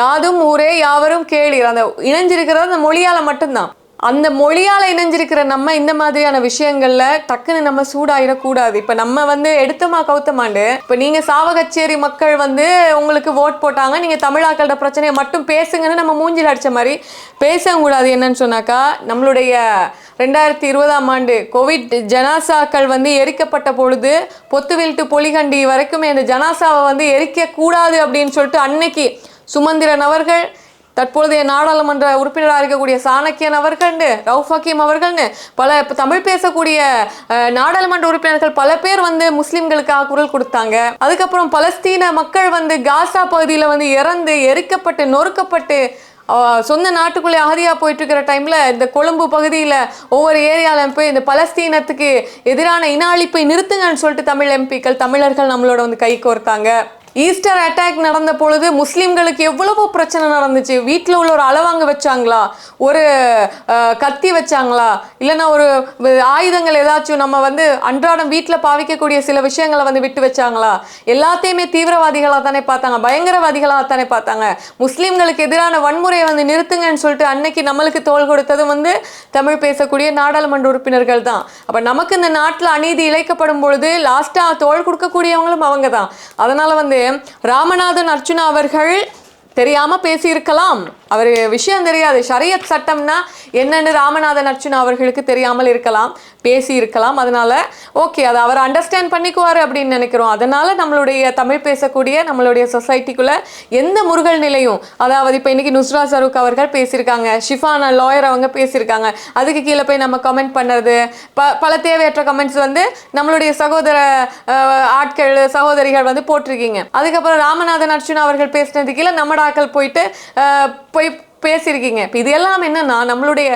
[SPEAKER 1] யாதும் ஊரே யாவரும் கேளீர் அந்த இணைஞ்சிருக்கிறது அந்த மொழியால் மட்டும்தான் அந்த மொழியால் இணைஞ்சிருக்கிற நம்ம இந்த மாதிரியான விஷயங்களில் டக்குன்னு நம்ம சூடாயிடக்கூடாது இப்போ நம்ம வந்து எடுத்தமா கௌத்தமாண்டு இப்போ நீங்கள் சாவகச்சேரி மக்கள் வந்து உங்களுக்கு ஓட் போட்டாங்க நீங்கள் தமிழாக்களோட பிரச்சனையை மட்டும் பேசுங்கன்னு நம்ம மூஞ்சில் அடித்த மாதிரி பேசக்கூடாது என்னன்னு சொன்னாக்கா நம்மளுடைய ரெண்டாயிரத்தி இருபதாம் ஆண்டு கோவிட் ஜனாசாக்கள் வந்து எரிக்கப்பட்ட பொழுது பொத்துவில்ட்டு பொலிகண்டி வரைக்குமே அந்த ஜனாசாவை வந்து எரிக்கக்கூடாது அப்படின்னு சொல்லிட்டு அன்னைக்கு சுமந்திரன் அவர்கள் தற்பொழுதைய நாடாளுமன்ற உறுப்பினராக இருக்கக்கூடிய சாணக்கியன் அவர்கள்னு ரவுஃப் ஹக்கீம் அவர்கள்னு பல இப்போ தமிழ் பேசக்கூடிய நாடாளுமன்ற உறுப்பினர்கள் பல பேர் வந்து முஸ்லீம்களுக்காக குரல் கொடுத்தாங்க அதுக்கப்புறம் பலஸ்தீன மக்கள் வந்து காசா பகுதியில் வந்து இறந்து எரிக்கப்பட்டு நொறுக்கப்பட்டு சொந்த நாட்டுக்குள்ளே அகதியாக போயிட்டு இருக்கிற டைமில் இந்த கொழும்பு பகுதியில் ஒவ்வொரு ஏரியாவில் போய் இந்த பலஸ்தீனத்துக்கு எதிரான இன அழிப்பை நிறுத்துங்கன்னு சொல்லிட்டு தமிழ் எம்பிக்கள் தமிழர்கள் நம்மளோட வந்து கை கோர்த்தாங்க ஈஸ்டர் அட்டாக் நடந்த பொழுது முஸ்லீம்களுக்கு எவ்வளவோ பிரச்சனை நடந்துச்சு வீட்டில் உள்ள ஒரு அளவாங்க வச்சாங்களா ஒரு கத்தி வச்சாங்களா இல்லைன்னா ஒரு ஆயுதங்கள் ஏதாச்சும் நம்ம வந்து அன்றாடம் வீட்டில் பாவிக்கக்கூடிய சில விஷயங்களை வந்து விட்டு வச்சாங்களா எல்லாத்தையுமே தீவிரவாதிகளாக தானே பார்த்தாங்க பயங்கரவாதிகளாக தானே பார்த்தாங்க முஸ்லீம்களுக்கு எதிரான வன்முறையை வந்து நிறுத்துங்கன்னு சொல்லிட்டு அன்னைக்கு நம்மளுக்கு தோல் கொடுத்ததும் வந்து தமிழ் பேசக்கூடிய நாடாளுமன்ற உறுப்பினர்கள் தான் அப்போ நமக்கு இந்த நாட்டில் அநீதி இழைக்கப்படும் பொழுது லாஸ்ட்டாக தோல் கொடுக்கக்கூடியவங்களும் அவங்க தான் அதனால் வந்து ராமநாதன் அர்ஜுனா அவர்கள் தெரியாம பேசியிருக்கலாம் அவர் விஷயம் தெரியாது ஷரியத் சட்டம்னா என்னென்னு ராமநாதன் அர்ச்சுனா அவர்களுக்கு தெரியாமல் இருக்கலாம் பேசி இருக்கலாம் அதனால ஓகே அதை அவர் அண்டர்ஸ்டாண்ட் பண்ணிக்குவார் அப்படின்னு நினைக்கிறோம் அதனால நம்மளுடைய தமிழ் பேசக்கூடிய நம்மளுடைய சொசைட்டிக்குள்ள எந்த முருகல் நிலையும் அதாவது இப்போ இன்னைக்கு நுஸ்ரா சருக் அவர்கள் பேசியிருக்காங்க ஷிஃபானா லாயர் அவங்க பேசியிருக்காங்க அதுக்கு கீழே போய் நம்ம கமெண்ட் பண்ணுறது ப பல தேவையற்ற கமெண்ட்ஸ் வந்து நம்மளுடைய சகோதர ஆட்கள் சகோதரிகள் வந்து போட்டிருக்கீங்க அதுக்கப்புறம் ராமநாதன் அர்ச்சுனா அவர்கள் பேசினதுக்கு கீழே நம்மடாக்கள் போயிட்டு по பேசியிருக்கீங்க இப்போ இது எல்லாம் என்னன்னா நம்மளுடைய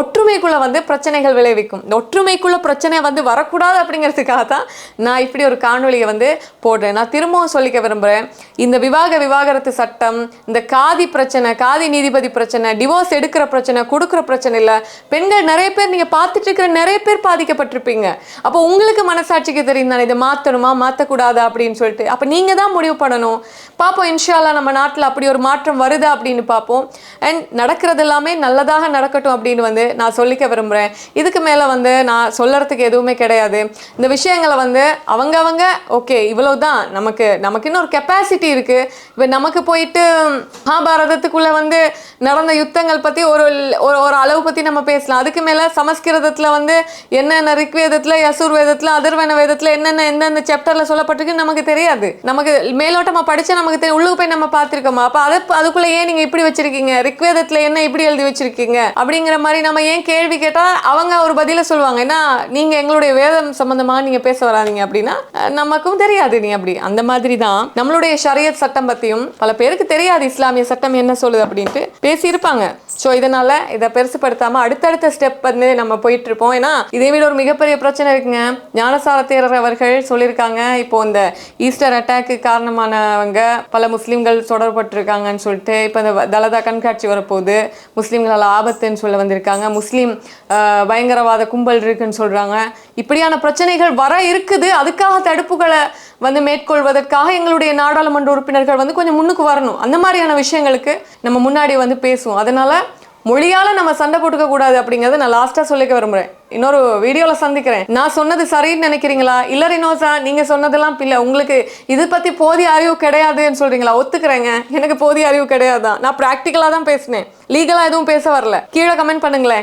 [SPEAKER 1] ஒற்றுமைக்குள்ளே வந்து பிரச்சனைகள் விளைவிக்கும் இந்த ஒற்றுமைக்குள்ளே பிரச்சனை வந்து வரக்கூடாது அப்படிங்கிறதுக்காக தான் நான் இப்படி ஒரு காணொலியை வந்து போடுறேன் நான் திரும்பவும் சொல்லிக்க விரும்புகிறேன் இந்த விவாக விவாகரத்து சட்டம் இந்த காதி பிரச்சனை காதி நீதிபதி பிரச்சனை டிவோர்ஸ் எடுக்கிற பிரச்சனை கொடுக்குற பிரச்சனை இல்லை பெண்கள் நிறைய பேர் நீங்கள் பார்த்துட்டு இருக்கிற நிறைய பேர் பாதிக்கப்பட்டிருப்பீங்க அப்போ உங்களுக்கு மனசாட்சிக்கு தெரியும் தானே இதை மாற்றணுமா மாற்றக்கூடாதா அப்படின்னு சொல்லிட்டு அப்போ நீங்கள் தான் முடிவு பண்ணணும் பார்ப்போம் இன்ஷால்லா நம்ம நாட்டில் அப்படி ஒரு மாற்றம் வருதா அப்படின்னு பார்ப்போம் அண்ட் நடக்கிறது எல்லாமே நல்லதாக நடக்கட்டும் அப்படின்னு வந்து நான் சொல்லிக்க விரும்புகிறேன் இதுக்கு மேலே வந்து நான் சொல்லறதுக்கு எதுவுமே கிடையாது இந்த விஷயங்களை வந்து அவங்க அவங்க ஓகே இவ்வளோ தான் நமக்கு நமக்கு இன்னொரு கெப்பாசிட்டி இருக்குது இப்போ நமக்கு போயிட்டு மகாபாரதத்துக்குள்ளே வந்து நடந்த யுத்தங்கள் பற்றி ஒரு ஒரு அளவு பற்றி நம்ம பேசலாம் அதுக்கு மேலே சமஸ்கிருதத்தில் வந்து என்னென்ன ரிக்வேதத்தில் யசூர் வேதத்தில் அதிர்வன வேதத்தில் என்னென்ன எந்தெந்த சாப்டரில் சொல்லப்பட்டிருக்குன்னு நமக்கு தெரியாது நமக்கு மேலோட்டமாக படித்து நமக்கு தெரியும் உள்ளுக்கு போய் நம்ம பார்த்துருக்கோமா அப்போ அதை அதுக்குள்ளே ஏன் நீங்கள் இப்படி வச்சுருக்கீங்க ரிக் ரிக்வேதத்துல என்ன இப்படி எழுதி வச்சிருக்கீங்க அப்படிங்கிற மாதிரி நம்ம ஏன் கேள்வி கேட்டா அவங்க ஒரு பதில சொல்லுவாங்க ஏன்னா நீங்க எங்களுடைய வேதம் சம்பந்தமா நீங்க பேச வராதிங்க அப்படின்னா நமக்கும் தெரியாது நீ அப்படி அந்த மாதிரி தான் நம்மளுடைய ஷரியத் சட்டம் பத்தியும் பல பேருக்கு தெரியாது இஸ்லாமிய சட்டம் என்ன சொல்லுது அப்படின்ட்டு பேசியிருப்பாங்க ஸோ இதனால இதை பெருசுப்படுத்தாம அடுத்தடுத்த ஸ்டெப் வந்து நம்ம போயிட்டு இருப்போம் ஏன்னா இதே விட ஒரு மிகப்பெரிய பிரச்சனை இருக்குங்க ஞானசார தேரர் அவர்கள் சொல்லியிருக்காங்க இப்போ இந்த ஈஸ்டர் அட்டாக்கு காரணமானவங்க பல முஸ்லீம்கள் தொடர்பட்டிருக்காங்கன்னு சொல்லிட்டு இப்போ இந்த தலதா கண்காட்சி வரப்போகுது முஸ்லீம்களால் ஆபத்துன்னு சொல்ல வந்திருக்காங்க முஸ்லீம் பயங்கரவாத கும்பல் இருக்குன்னு சொல்கிறாங்க இப்படியான பிரச்சனைகள் வர இருக்குது அதுக்காக தடுப்புகளை வந்து மேற்கொள்வதற்காக எங்களுடைய நாடாளுமன்ற உறுப்பினர்கள் வந்து கொஞ்சம் முன்னுக்கு வரணும் அந்த மாதிரியான விஷயங்களுக்கு நம்ம முன்னாடி வந்து பேசுவோம் அதனால் மொழியால் நம்ம சண்டை போட்டுக்க கூடாது அப்படிங்கிறத நான் லாஸ்ட்டாக சொல்லிக்க விரும்புகிறேன் இன்னொரு வீடியோவில் சந்திக்கிறேன் நான் சொன்னது சரின்னு நினைக்கிறீங்களா இல்லை ரினோசா நீங்கள் சொன்னதெல்லாம் இல்லை உங்களுக்கு இது பற்றி போதிய அறிவு கிடையாதுன்னு சொல்கிறீங்களா ஒத்துக்கிறேங்க எனக்கு போதிய அறிவு கிடையாது தான் நான் ப்ராக்டிக்கலாக தான் பேசினேன் லீகலாக எதுவும் பேச வரல கீழே கமெண்ட் பண்ணுங்களேன்